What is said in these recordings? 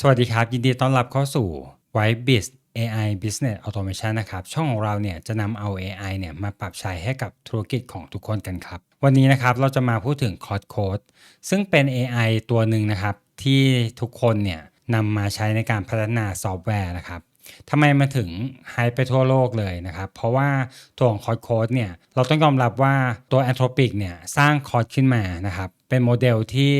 สวัสดีครับ ยินดีต้อนรับเข้าสู่ White Biz AI Business Automation นะครับ ช่องของเราเนี่ยจะนำเอา AI เนี่ยมาปรับใช้ให้กับธุรกิจของทุกคนกันครับ วันนี้นะครับเราจะมาพูดถึง c o d Code ซึ่งเป็น AI ตัวหนึ่งนะครับ ที่ทุกคนเนี่ยนำมาใช้ในการพัฒนาซอฟต์แวร์นะครับทำไมมันถึงไฮไปทั่วโลกเลยนะครับ เพราะว่าตัวของ Code Code เนี่ยเราต้องยอมรับว่าตัว Anthropic เนี่ยสร้างคอร์ดขึ้นมานะครับ เป็นโมเดลที่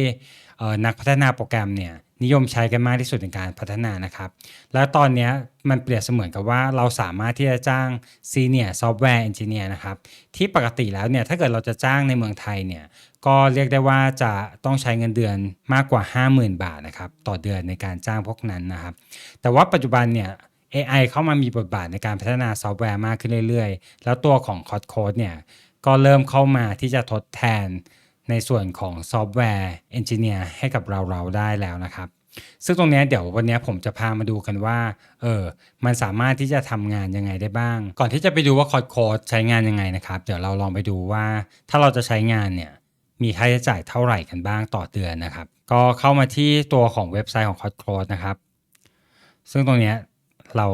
นักพัฒนาโปรแกรมเนี่ย นิยมใช้กันมากที่สุดในการพัฒนานะครับ แล้วตอนนี้มันเปรียบเสมือนกับว่าเราสามารถที่จะจ้าง Senior Software Engineer นะครับ ที่ปกติแล้วเนี่ยถ้าเกิดเราจะจ้างในเมืองไทยเนี่ยก็เรียกได้ว่าจะต้องใช้เงินเดือนมากกว่า 50,000 บาทนะครับต่อเดือนในการจ้างพวกนั้นนะครับ แต่ว่าปัจจุบันเนี่ย AI เข้ามามีบทบาทในการพัฒนาซอฟต์แวร์มากขึ้นเรื่อยๆ แล้วตัวของ Code Code เนี่ยก็เริ่มเข้ามาที่จะทดแทน ในส่วนของซอฟต์แวร์เอนจิเนียร์ให้กับเราเราได้แล้วนะครับ ซึ่งตรงนี้เดี๋ยววันนี้ผมจะพามาดูกันว่าเออมันสามารถที่จะทำงานยังไงได้บ้าง ก่อนที่จะไปดูว่าคอร์ดโค้ดใช้งานยังไงนะครับ เดี๋ยวเราลองไปดูว่าถ้าเราจะใช้งานเนี่ยมีค่าใช้จ่ายเท่าไหร่กันบ้างต่อเดือนนะครับ ก็เข้ามาที่ตัวของเว็บไซต์ของคอร์ดโค้ดนะครับ ซึ่งตรงนี้เรา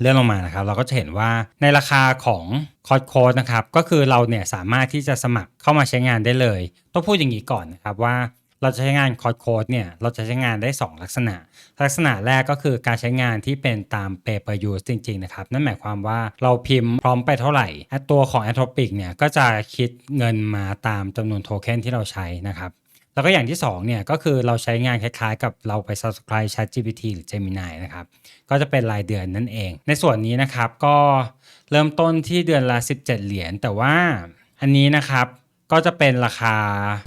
เลื่อนลงมานะครับ เราก็จะเห็นว่าในราคาของคอร์ดโค้ดนะครับ ก็คือเราเนี่ยสามารถที่จะสมัครเข้ามาใช้งานได้เลย ต้องพูดอย่างนี้ก่อนนะครับว่าเราจะใช้งานคอร์ดโค้ดเนี่ยเราจะใช้งานได้ 2 ลักษณะ ลักษณะแรกก็คือการใช้งานที่เป็นตาม pay per use จริง ๆ นะครับ นั่นหมายความว่าเราพิมพ์พร้อมไปเท่าไหร่ตัวของ a n t r o p i c เนี่ยก็จะคิดเงินมาตามจำนวนโทเค็นที่เราใช้นะครับ แล้วก็อย่างที่2เนี่ยก็คือเราใช้งานคล้ายๆ กับเราไป subscribe ChatGPT หรือ Gemini นะครับ ก็จะเป็นรายเดือนนั่นเอง ในส่วนนี้นะครับก็เริ่มต้นที่เดือนละ 17 เหรียญแต่ว่าอันนี้นะครับก็จะเป็นราคา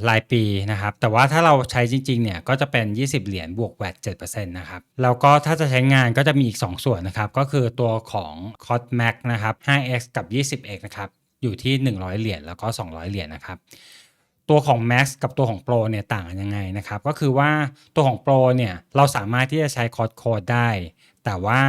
รายปีนะครับ แต่ว่าถ้าเราใช้จริงๆเนี่ยก็จะเป็น 20 เหรียญบวกแวด7%นะครับ แล้วก็ถ้าจะใช้งานก็จะมีอีก 2 ส่วนนะครับ ก็คือตัวของ c o d Max นะครับ 5x กับ 20x นะครับ อยู่ที่ 100 เหรียญแล้วก็ 200 เหรียญนะครับ ตัวของ Max กับตัวของ Pro เนี่ยต่างกันยังไงนะครับ ก็คือว่าตัวของ Pro เนี่ยเราสามารถที่จะใช้คอร์ดโคดได้ แต่ว่า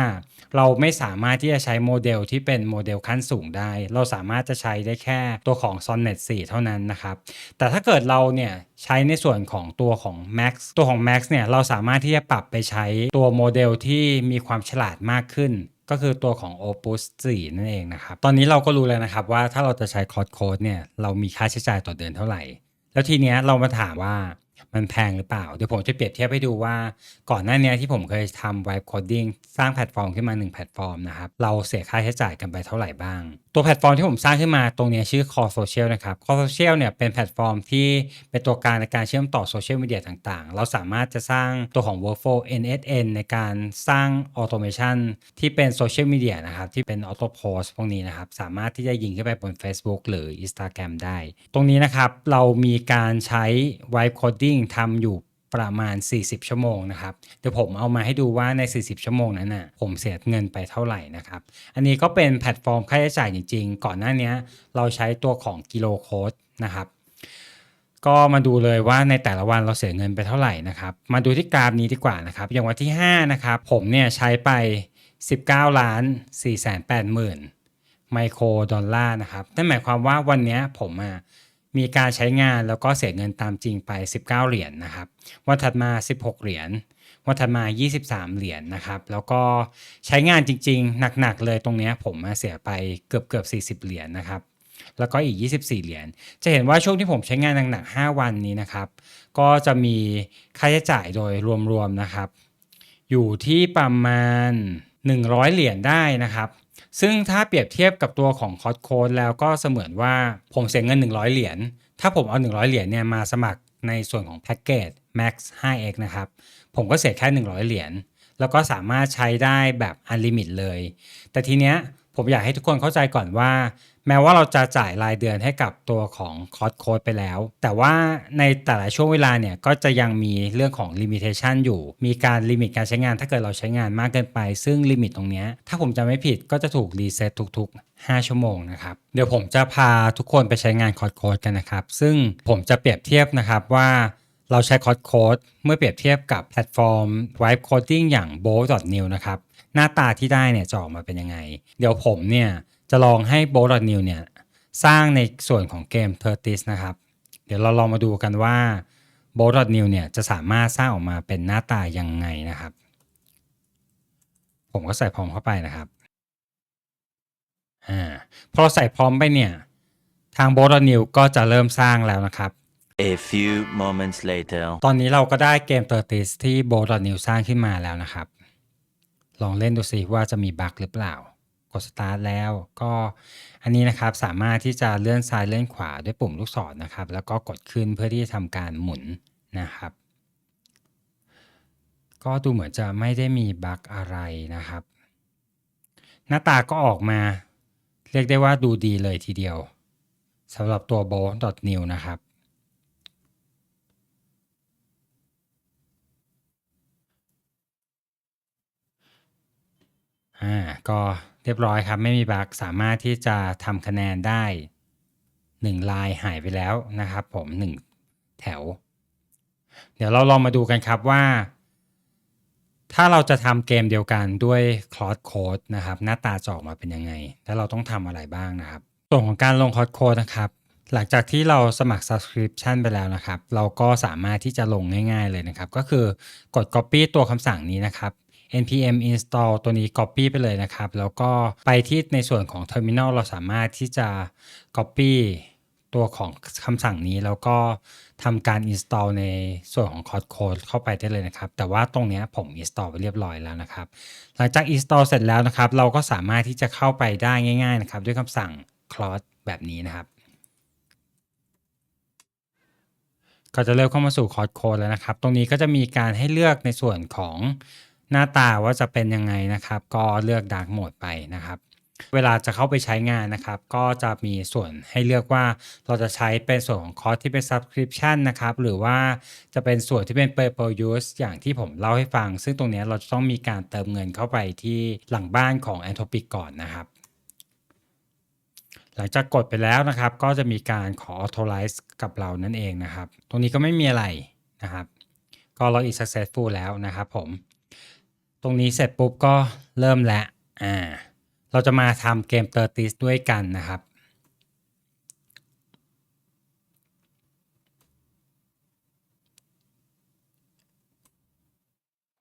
เราไม่สามารถที่จะใช้โมเดลที่เป็นโมเดลขั้นสูงได้ เราสามารถจะใช้ได้แค่ตัวของ Sonnet 4 เท่านั้นนะครับ แต่ถ้าเกิดเราเนี่ยใช้ในส่วนของตัวของ Max ตัวของ Max เนี่ยเราสามารถที่จะปรับไปใช้ตัวโมเดลที่มีความฉลาดมากขึ้นก็คือตัวของ Opus 4 นั่นเองนะครับ ตอนนี้เราก็รู้แล้วนะครับว่าถ้าเราจะใช้คอร์ดโค้ดเนี่ย เรามีค่าใช้จ่ายต่อเดือนเท่าไหร่ แล้วทีเนี้ยเรามาถามว่ามันแพงหรือเปล่า เดี๋ยวผมจะเปรียบเทียบให้ดูว่าก่อนหน้านี้ที่ผมเคยทำ Vibe Coding สร้างแพลตฟอร์มขึ้นมา 1 แพลตฟอร์มนะครับ เราเสียค่าใช้จ่ายกันไปเท่าไหร่บ้าง ตัวแพลตฟอร์มที่ผมสร้างขึ้นมาตรงนี้ชื่อ Core Social นะครับ Core Social เนี่ยเป็นแพลตฟอร์มที่เป็นตัวกลางในการเชื่อมต่อโซเชียลมีเดียต่างๆ เราสามารถจะสร้างตัวของ Workflow NSN ในการสร้าง Automation ที่เป็นโซเชียลมีเดียนะครับ ที่เป็น Auto Post พวกนี้นะครับ สามารถที่จะยิงขึ้นไปบน Facebook หรือ Instagram ได้ ตรงนี้นะครับเรามีการใช้ Vibe Coding ทำอยู่ ประมาณ 40 ชั่วโมงนะครับเดี๋ยวผมเอามาให้ดูว่าใน 40 ชั่วโมงนั้นน่ะผมเสียเงินไปเท่าไหร่นะครับ อันนี้ก็เป็นแพลตฟอร์มค่าใช้จ่ายจริง ๆ ก่อนหน้านี้เราใช้ตัวของกิโลโคดนะครับก็มาดูเลยว่าในแต่ละวันเราเสียเงินไปเท่าไหร่นะครับ มาดูที่กราฟนี้ดีกว่านะครับ อย่างวันที่5นะครับผมเนี่ยใช้ไป 19ล้าน4แสน8หมื่นไมโครดอลลาร์นะครับนั่นหมายความว่าวันนี้ผมอะ มีการใช้งานแล้วก็เสียเงินตามจริงไป 19 เหรียญนะครับ วันถัดมา 16 เหรียญ วันถัดมา 23 เหรียญนะครับ แล้วก็ใช้งานจริงๆ หนักๆ เลยตรงเนี้ยผมมาเสียไปเกือบเกือบ40 เหรียญนะครับ แล้วก็อีก 24 เหรียญ จะเห็นว่าช่วงที่ผมใช้งานหนักๆ 5 วันนี้นะครับ ก็จะมีค่าใช้จ่ายโดยรวมๆ นะครับ อยู่ที่ประมาณ 100 เหรียญได้นะครับ ซึ่งถ้าเปรียบเทียบกับตัวของคอร์ดโค้ดแล้วก็เสมือนว่าผมเสียเงิน 100 เหรียญ ถ้าผมเอา 100 เหรียญเนี่ยมาสมัครในส่วนของแพ็กเกจ Max 5x นะครับ ผมก็เสียแค่ 100 เหรียญ แล้วก็สามารถใช้ได้แบบอันลิมิตเลย แต่ทีเนี้ย ผมอยากให้ทุกคนเข้าใจก่อนว่า แม้ว่าเราจะจ่ายรายเดือนให้กับตัวของคอร์ดโค้ดไปแล้ว แต่ว่าในแต่ละช่วงเวลาเนี่ยก็จะยังมีเรื่องของลิมิเ t ชันอยู่ มีการลิมิตการใช้งาน ถ้าเกิดเราใช้งานมากเกินไป ซึ่งลิมิตตรงนี้ถ้าผมจำไม่ผิดก็จะถูกรีเซ็ตทุกๆ5 ชั่วโมงนะครับ เดี๋ยวผมจะพาทุกคนไปใช้งานคอร์ดโค้ดกันนะครับ ซึ่งผมจะเปรียบเทียบนะครับว่าเราใช้คอร์ดโค้ดเมื่อเปรียบเทียบกับแพลตฟอร์ม Vibe Coding อย่าง b o l New นะครับ หน้าตาที่ได้เนี่ยจะออกมาเป็นยังไง เดี๋ยวผมเนี่ยจะลองให้ b o l New เนี่ยสร้างในส่วนของเกม t u r t i s นะครับ เดี๋ยวเราลองมาดูกันว่า b o t New เนี่ยจะสามารถสร้างออกมาเป็นหน้าตายังไงนะครับ ผมก็ใส่พร้อมเข้าไปนะครับอ่าพอเราใส่พร้อมไปเนี่ย ทาง b o t New ก็จะเริ่มสร้างแล้วนะครับ A few moments later. ตอนนี้เราก็ได้เกมเตอร์ติสที่ b o t New สร้างขึ้นมาแล้วนะครับ ลองเล่นดูสิว่าจะมีบั๊กหรือเปล่ากดสตาร์ทแล้วก็อันนี้นะครับสามารถที่จะเลื่อนซ้ายเลื่อนขวาด้วยปุ่มลูกศรนะครับ แล้วก็กดขึ้นเพื่อที่จะทำการหมุนนะครับ ก็ดูเหมือนจะไม่ได้มีบั๊กอะไรนะครับ หน้าตาก็ออกมา เรียกได้ว่าดูดีเลยทีเดียวสำหรับตัว b o t New นะครับ อ่าก็เรียบร้อยครับ ไม่มีบั๊กสามารถที่จะทำคะแนนได้1ลายหายไปแล้วนะครับผม 1 แถว เดี๋ยวเราลองมาดูกันครับว่า ถ้าเราจะทำเกมเดียวกันด้วย Cloud Code นะครับ หน้าตาจะออกมาเป็นยังไง แล้วเราต้องทำอะไรบ้างนะครับ ส่วนของการลง Cloud Code นะครับ หลังจากที่เราสมัคร Subscription ไปแล้วนะครับ เราก็สามารถที่จะลงง่าย ๆเลยนะครับ ก็คือกด Copy ตัวคำสั่งนี้นะครับ npm install ตัวนี้ copy ไปเลยนะครับ แล้วก็ไปที่ในส่วนของ terminal เราสามารถที่จะ copy ตัวของคำสั่งนี้แล้วก็ทำการ install ในส่วนของ code code เข้าไปได้เลยนะครับ แต่ว่าตรงนี้ผม install ไปเรียบร้อยแล้วนะครับ หลังจาก install เสร็จแล้วนะครับ เราก็สามารถที่จะเข้าไปได้ง่ายๆนะครับ ด้วยคำสั่ง cloud แบบนี้นะครับ ก็จะเริ่มเข้ามาสู่คอร์ดโค้ดแล้วนะครับ ตรงนี้ก็จะมีการให้เลือกในส่วนของ หน้าตาว่าจะเป็นยังไงนะครับ ก็เลือก Dark Mode ไปนะครับ เวลาจะเข้าไปใช้งานนะครับ ก็จะมีส่วนให้เลือกว่าเราจะใช้เป็นส่วนของคอร์สที่เป็น Subscription นะครับ หรือว่าจะเป็นส่วนที่เป็น Pay per use อย่างที่ผมเล่าให้ฟัง ซึ่งตรงนี้เราจะต้องมีการเติมเงินเข้าไปที่หลังบ้านของ Anthropic ก่อนนะครับหลังจากกดไปแล้วนะครับ ก็จะมีการขอ authorize กับเรานั่นเองนะครับ ตรงนี้ก็ไม่มีอะไรนะครับ ก็ login successful แล้วนะครับผม ตรงนี้เสร็จปุ๊บก็เริ่มแล้วอ่า เราจะมาทำเกมเตอร์ติสด้วยกันนะครับ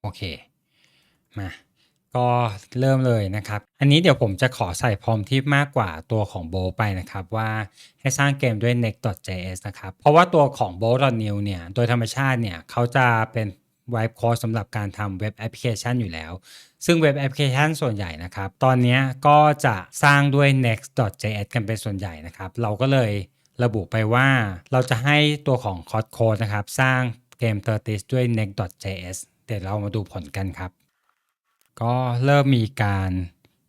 โอเค มา ก็เริ่มเลยนะครับ อันนี้เดี๋ยวผมจะขอใส่พรอมที่มากกว่าตัวของโบไปนะครับว่าให้สร้างเกมด้วย next.js นะครับ เพราะว่าตัวของ b o .new เนี่ย โดยธรรมชาติเนี่ยเขาจะเป็น ไวบ์โค้ดสำหรับการทำเว็บแอปพลิเคชันอยู่แล้ว ซึ่งเว็บแอปพลิเคชันส่วนใหญ่นะครับ ตอนนี้ก็จะสร้างด้วย next.js กันเป็นส่วนใหญ่นะครับ เราก็เลยระบุไปว่าเราจะให้ตัวของคอร์ดโค้ดนะครับ สร้างเกม30ด้วย next.js เดี๋ยวเรามาดูผลกันครับ ก็เริ่มมีการ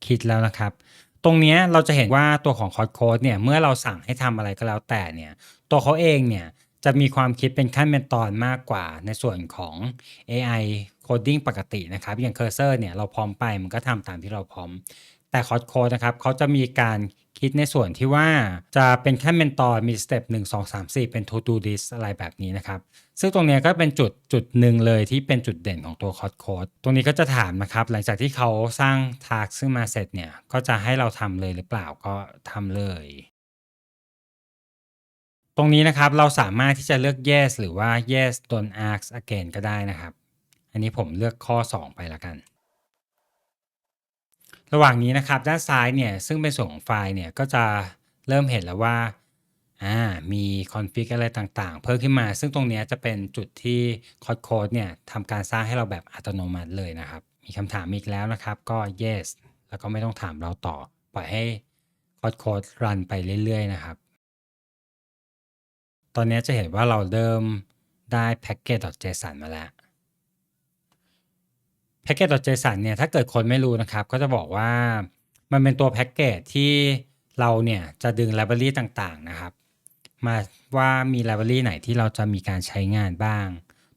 คิดแล้วนะครับ ตรงนี้เราจะเห็นว่าตัวของคอร์ดโค้ดเนี่ย เมื่อเราสั่งให้ทำอะไรก็แล้วแต่เนี่ย ตัวเขาเองเนี่ย จะมีความคิดเป็นขั้นเป็นตอนมากกว่าในส่วนของ AI coding ปกตินะครับ อย่างเคอร์เซอร์เนี่ยเราพร้อมไปมันก็ทำตามที่เราพร้อม แต่คอร์ดโค้ดนะครับเขาจะมีการคิดในส่วนที่ว่าจะเป็นขั้นเป็นตอนมีสเต็ป1 2 3 4เป็น to do list อะไรแบบนี้นะครับ ซึ่งตรงนี้ก็เป็นจุดจุดหนึ่งเลยที่เป็นจุดเด่นของตัวคอร์ดโค้ดตรงนี้ก็จะถามนะครับ หลังจากที่เขาสร้างทาร์กขึ้นมาเสร็จเนี่ยก็จะให้เราทำเลยหรือเปล่าก็ทำเลย ตรงนี้นะครับเราสามารถที่จะเลือก yes หรือว่า yes don't ask again ก็ได้นะครับ อันนี้ผมเลือกข้อ 2 ไปละกัน ระหว่างนี้นะครับด้านซ้ายเนี่ยซึ่งเป็นส่วนของไฟล์เนี่ยก็จะเริ่มเห็นแล้วว่าอ่ามีคอนฟิกอะไรต่างๆ เพิ่มขึ้นมา ซึ่งตรงนี้จะเป็นจุดที่คอดโค้ดเนี่ยทำการสร้างให้เราแบบอัตโนมัติเลยนะครับ มีคำถามอีกแล้วนะครับก็ yes แล้วก็ไม่ต้องถามเราต่อ ปล่อยให้คอดโค้ดรันไปเรื่อยๆนะครับ ตอนนี้จะเห็นว่าเราเริ่มได้ package.json มาแล้ว package.json เนี่ยถ้าเกิดคนไม่รู้นะครับ ก็จะบอกว่ามันเป็นตัวแพ็กเกจที่เราเนี่ยจะดึง library ต่างๆนะครับ มาว่ามี library ไหนที่เราจะมีการใช้งานบ้าง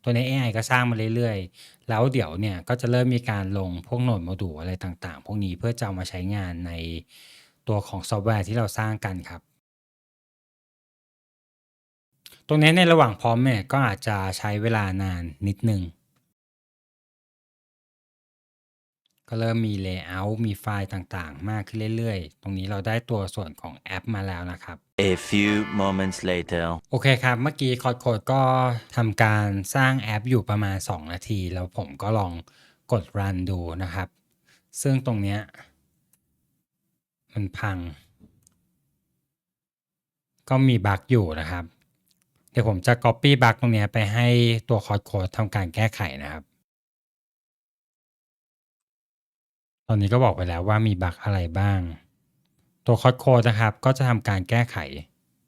ตัวใน AI ก็สร้างมาเรื่อยๆ แล้วเดี๋ยวเนี่ยก็จะเริ่มมีการลงพวกโหนดโมดูลอะไรต่างๆ พวกนี้เพื่อจะเอามาใช้งานในตัวของซอฟต์แวร์ที่เราสร้างกันครับ ตรงนี้ในระหว่างพร้อมเนี่ยก็อาจจะใช้เวลานานนิดนึง ก็เริ่มมี Layout มีไฟล์ต่างๆ มากขึ้นเรื่อยๆ ตรงนี้เราได้ตัวส่วนของแอปมาแล้วนะครับ A few moments later. โอเคครับ เมื่อกี้คอ d โคดก็ทำการสร้างแอปอยู่ประมาณ 2 นาที แล้วผมก็ลองกด run ดูนะครับ ซึ่งตรงเนี้ยมันพัง ก็มีบั๊กอยู่นะครับเดี๋ยวผมจะ copy บั๊กตรงนี้ไปให้ตัวคอ d โคดทำการแก้ไขนะครับ ตอนนี้ก็บอกไปแล้วว่ามีบั๊กอะไรบ้าง ตัวคอ d โคดนะครับ ก็จะทำการแก้ไข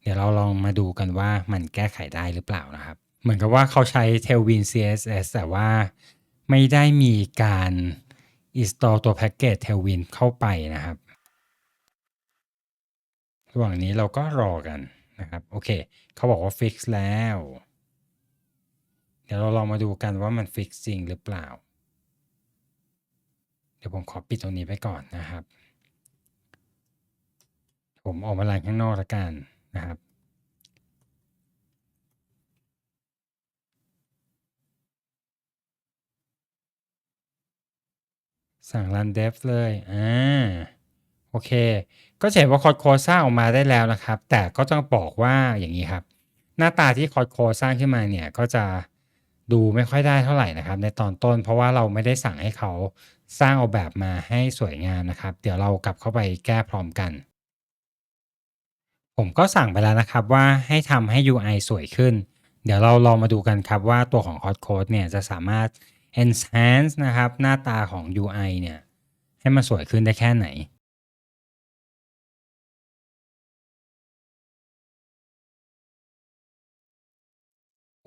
เดี๋ยวเราลองมาดูกันว่ามันแก้ไขได้หรือเปล่านะครับ เหมือนกับว่าเขาใช้ Tailwind CSS แต่ว่าไม่ได้มีการ install ตัวแพ็กเกจ Tailwind เข้าไปนะครับ ระหว่างนี้เราก็รอกัน นะครับโอเคเขาบอกว่า fix แล้ว เดี๋ยวเราลองมาดูกันว่ามัน fix จริงหรือเปล่า เดี๋ยวผมขอปิดตรงนี้ไปก่อนนะครับ ผมออกมาลานข้างนอกละกันนะครับสั่งรันเดฟเลย อ่า โอเค ก็จะเห็นว่าคอดโคสร้างออกมาได้แล้วนะครับ แต่ก็ต้องบอกว่าอย่างนี้ครับ หน้าตาที่คอดโคสร้างขึ้นมาเนี่ยก็จะดูไม่ค่อยได้เท่าไหร่นะครับ ในตอนต้น เพราะว่าเราไม่ได้สั่งให้เขาสร้างออกแบบมาให้สวยงามนะครับ เดี๋ยวเรากลับเข้าไปแก้พร้อมกัน ผมก็สั่งไปแล้วนะครับว่าให้ทำให้ UI สวยขึ้น เดี๋ยวเราลองมาดูกันครับว่าตัวของ Hot Code เนี่ยจะสามารถ enhance นะครับ หน้าตาของ UI เนี่ยให้มันสวยขึ้นได้แค่ไหน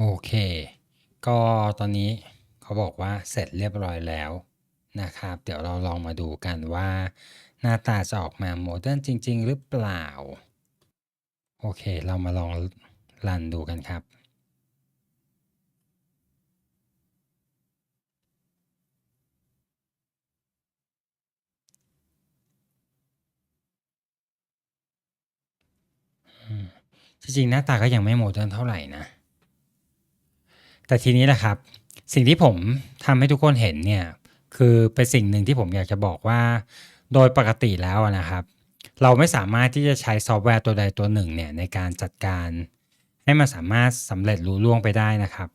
โอเค ก็ตอนนี้เขาบอกว่าเสร็จเรียบร้อยแล้วนะครับ เดี๋ยวเราลองมาดูกันว่า หน้าตาจะออกมาโมเดิร์นจริง ๆ หรือเปล่า โอเค เรามาลองรันดูกันครับจริงๆหน้าตาก็ยังไม่โมเดิร์นเท่าไหร่นะ แต่ทีนี้แหละครับ สิ่งที่ผมทำให้ทุกคนเห็นเนี่ยคือเป็นสิ่งหนึ่งที่ผมอยากจะบอกว่า โดยปกติแล้วนะครับ เราไม่สามารถที่จะใช้ซอฟต์แวร์ตัวใดตัวหนึ่งเนี่ยในการจัดการ ให้มันสามารถสำเร็จลุล่วงไปได้นะครับ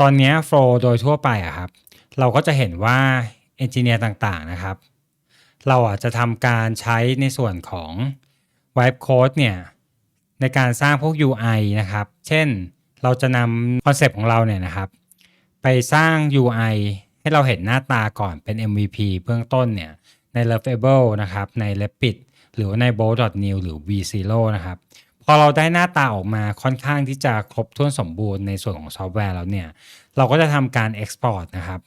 ตอนนี้โฟล์โดยทั่วไปอะครับ เราก็จะเห็นว่าเอนจิเนียร์ต่างๆนะครับ เราอาจจะทำการใช้ในส่วนของ Vibe Code เนี่ยในการสร้างพวก UI นะครับ เช่น เราจะนำคอนเซปต์ของเราเนี่ยนะครับ ไปสร้าง UI ให้เราเห็นหน้าตาก่อนเป็น MVP เบื้องต้นเนี่ยใน Lovable นะครับใน Rapid หรือว่าใน Bold.new หรือ V0 นะครับ พอเราได้หน้าตาออกมาค่อนข้างที่จะครบถ้วนสมบูรณ์ในส่วนของซอฟต์แวร์แล้วเนี่ย เราก็จะทำการ Export นะครับ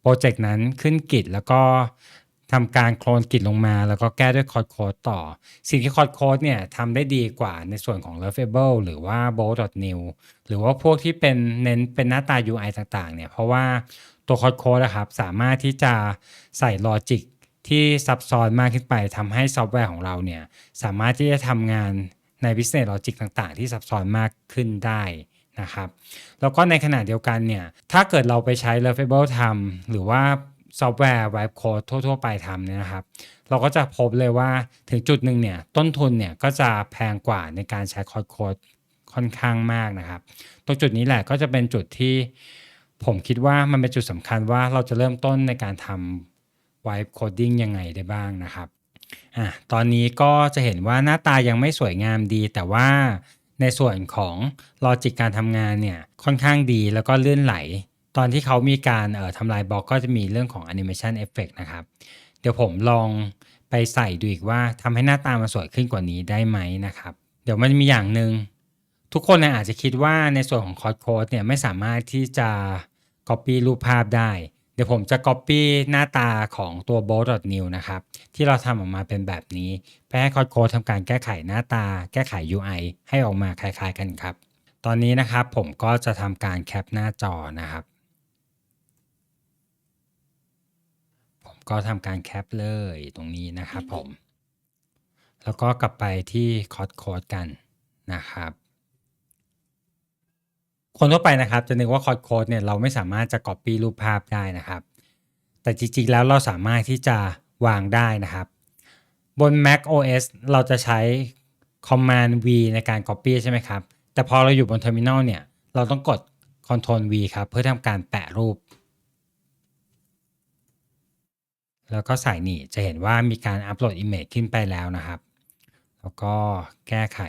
โปรเจกต์นั้นขึ้นกิจแล้วก็ ทำการโคลนกิจลงมา แล้วก็แก้ด้วยคอ d โค้ดต่อ สิ่งที่คอ d โค้ดเนี่ยทำได้ดีกว่าในส่วนของ Lovable หรือว่า Bold.new หรือว่าพวกที่เป็นเน้นเป็นหน้าตา UI ต่างๆเนี่ยเพราะว่าตัวคอ d โค้ดนะครับสามารถที่จะใส่ลอจิกที่ซับซ้อนมากขึ้นไปทำให้ซอฟต์แวร์ของเราเนี่ยสามารถที่จะทำงานใน Business Logic ต่างๆ ที่ซับซ้อนมากขึ้นได้นะครับแล้วก็ในขณะเดียวกันเนี่ยถ้าเกิดเราไปใช้ Lovable ทำหรือว่า ซอฟต์แวร์ Vibe Code ทั่ว ๆ ไปทำเนี่ยนะครับ เราก็จะพบเลยว่าถึงจุดหนึ่งเนี่ยต้นทุนเนี่ยก็จะแพงกว่าในการใช้คอ d โค้ดค่อนข้างมากนะครับ ตรงจุดนี้แหละก็จะเป็นจุดที่ผมคิดว่ามันเป็นจุดสำคัญว่าเราจะเริ่มต้นในการทำ Vibe Coding ยังไงได้บ้างนะครับอะตอนนี้ก็จะเห็นว่าหน้าตายังไม่สวยงามดี แต่ว่าในส่วนของลอจิกการทำงานเนี่ยค่อนข้างดีแล้วก็ลื่นไหล ตอนที่เขามีการเอ่อทำลายบล็อกก็จะมีเรื่องของ Animation Effect นะครับ เดี๋ยวผมลองไปใส่ดูอีกว่าทำให้หน้าตามันสวยขึ้นกว่านี้ได้ไหมนะครับ เดี๋ยวมันมีอย่างหนึ่งทุกคนอาจจะคิดว่าในส่วนของคอ d โค้ดเนี่ยไม่สามารถที่จะ Copy รูปภาพได้ เดี๋ยวผมจะ Copy หน้าตาของตัว bold.new นะครับ ที่เราทำออกมาเป็นแบบนี้ไปให้คอ d โค้ดทำการแก้ไขหน้าตา แก้ไข UI ให้ออกมาคล้ายๆกันครับ ตอนนี้นะครับผมก็จะทำการแคปหน้าจอนะครับ ผม ก็ทำการแคปเลยตรงนี้นะครับผม แล้วก็กลับไปที่คอ d โค้ดกันนะครับ คนทั่วไปนะครับจะนึกว่าคอ d โค้ดเนี่ยเราไม่สามารถจะ Copy รูปภาพได้นะครับแแต่จริงๆแล้วเราสามารถที่จะวางได้นะครับ บน Mac OS เราจะใช้ Command V ในการ Copy ใช่ไหมครับ แต่พอเราอยู่บน Terminal เนี่ยเราต้องกด Ctrl V ครับเพื่อทำการแปะรูป แล้วก็ใส่นี่จะเห็นว่ามีการอัปโหลด Image ขึ้นไปแล้วนะครับ แล้วก็แก้ไข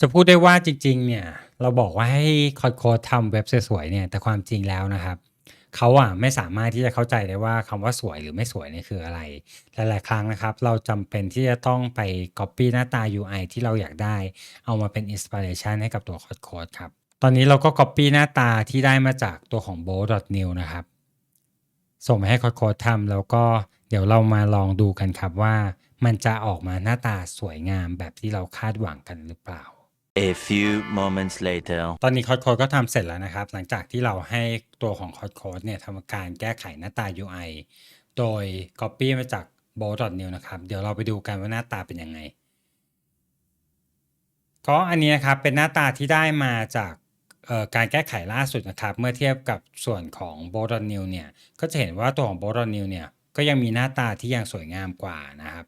จะพูดได้ว่าจริง ๆ เนี่ย เราบอกว่าให้คอดโค้ดทำเว็บสวยๆเนี่ย แต่ความจริงแล้วนะครับเขาอะไม่สามารถที่จะเข้าใจได้ว่าคำว่าสวยหรือไม่สวยเนี่ยคืออะไร หลาย ๆ ครั้งนะครับ เราจำเป็นที่จะต้องไป Copy หน้าตา UI ที่เราอยากได้ เอามาเป็น Inspiration ให้กับตัวคอดโค้ดครับ ตอนนี้เราก็ Copy หน้าตาที่ได้มาจากตัวของ bold.new นะครับ ส่งไปให้คอดโค้ดทำแล้วก็เดี๋ยวเรามาลองดูกันครับว่า มันจะออกมาหน้าตาสวยงามแบบที่เราคาดหวังกันหรือเปล่า A few moments later. ตอนนี้คอดโค้ดก็ทำเสร็จแล้วนะครับ หลังจากที่เราให้ตัวของคอดโค้ดเนี่ยทำการแก้ไขหน้าตา UI โดย Copy มาจาก bold.new นะครับ เดี๋ยวเราไปดูกันว่าหน้าตาเป็นยังไง ก็อันนี้นะครับเป็นหน้าตาที่ได้มาจากเอ่อ การแก้ไขล่าสุดนะครับ เมื่อเทียบกับส่วนของ bold.new เนี่ยก็จะเห็นว่าตัวของ bold.new เนี่ยก็ยังมีหน้าตาที่ยังสวยงามกว่านะครับ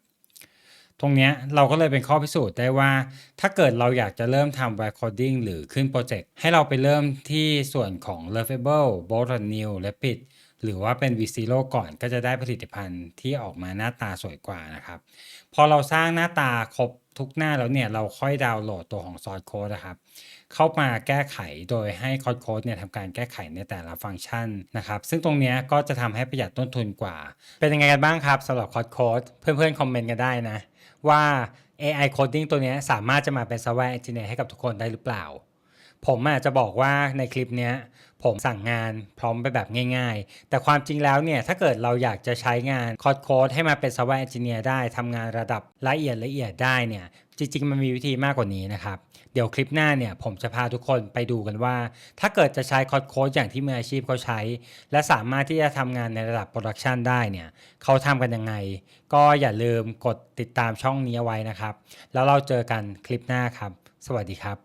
ตรงนี้เราก็เลยเป็นข้อพิสูจน์ได้ว่า ถ้าเกิดเราอยากจะเริ่มทำ recording หรือขึ้นโปรเจกต์ให้เราไปเริ่มที่ส่วนของ Lovable, b o l d New Rapid หรือว่าเป็น VZero ก่อนก็จะได้ผลิตภัณฑ์ที่ออกมาหน้าตาสวยกว่านะครับ พอเราสร้างหน้าตาครบทุกหน้าแล้วเนี่ยเราค่อยดาวน์โหลดตัวของ Source Code นะครับ เข้ามาแก้ไขโดยให้คอดโค้ดเนี่ยทำการแก้ไขในแต่ละฟังก์ชันนะครับซึ่งตรงนี้ก็จะทำให้ประหยัดต้นทุนกว่า เป็นยังไงกันบ้างครับสำหรับคอดโค้ดเพื่อนๆคอมเมนต์กันได้นะ ว่า AI coding ตัวนี้สามารถจะมาเป็น software engineer ให้กับทุกคนได้หรือเปล่า ผมอาจจะบอกว่าในคลิปนี้ผมสั่งงานพร้อมไปแบบง่ายๆ แต่ความจริงแล้วเนี่ยถ้าเกิดเราอยากจะใช้งานคอดโค้ดให้มาเป็น software engineer ได้ทำงานระดับละเอียดละเอียดได้เนี่ย จริง ๆ มันมีวิธีมากกว่านี้นะครับ เดี๋ยวคลิปหน้าเนี่ยผมจะพาทุกคนไปดูกันว่า ถ้าเกิดจะใช้คอดโค้ดอย่างที่มืออาชีพเขาใช้ และสามารถที่จะทำงานในระดับโปรดักชันได้เนี่ยเขาทำกันยังไง ก็อย่าลืมกดติดตามช่องนี้ไว้นะครับ แล้วเราเจอกันคลิปหน้าครับ สวัสดีครับ